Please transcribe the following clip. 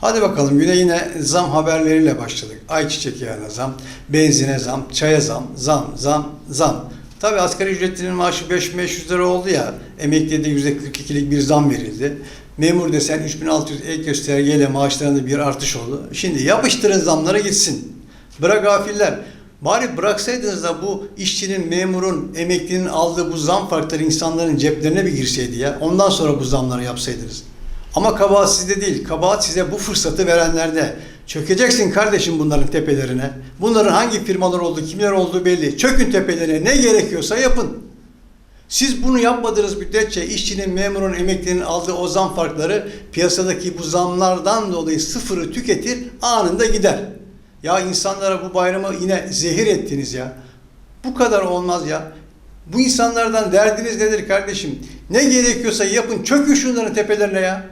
Hadi bakalım güne yine zam haberleriyle başladık. Ayçiçek yağına zam, benzine zam, çaya zam, zam, zam, zam. Tabii asgari ücretlinin maaşı 5500 lira oldu ya, emekliye de %42'lik bir zam verildi. Memur desen 3600 ek göstergeyle maaşlarında bir artış oldu. Şimdi yapıştırın zamlara gitsin. Bırak gafiller. Bari bıraksaydınız da bu işçinin, memurun, emeklinin aldığı bu zam farkları insanların ceplerine bir girseydi ya. Ondan sonra bu zamları yapsaydınız. Ama kabahat sizde değil. Kabahat size bu fırsatı verenlerde. Çökeceksin kardeşim bunların tepelerine. Bunların hangi firmalar olduğu, kimler olduğu belli. Çökün tepelerine ne gerekiyorsa yapın. Siz bunu yapmadığınız müddetçe işçinin, memurun, emeklinin aldığı o zam farkları piyasadaki bu zamlardan dolayı sıfırı tüketir, anında gider. Ya insanlara bu bayramı yine zehir ettiniz ya. Bu kadar olmaz ya. Bu insanlardan derdiniz nedir kardeşim? Ne gerekiyorsa yapın, çökün şunların tepelerine ya.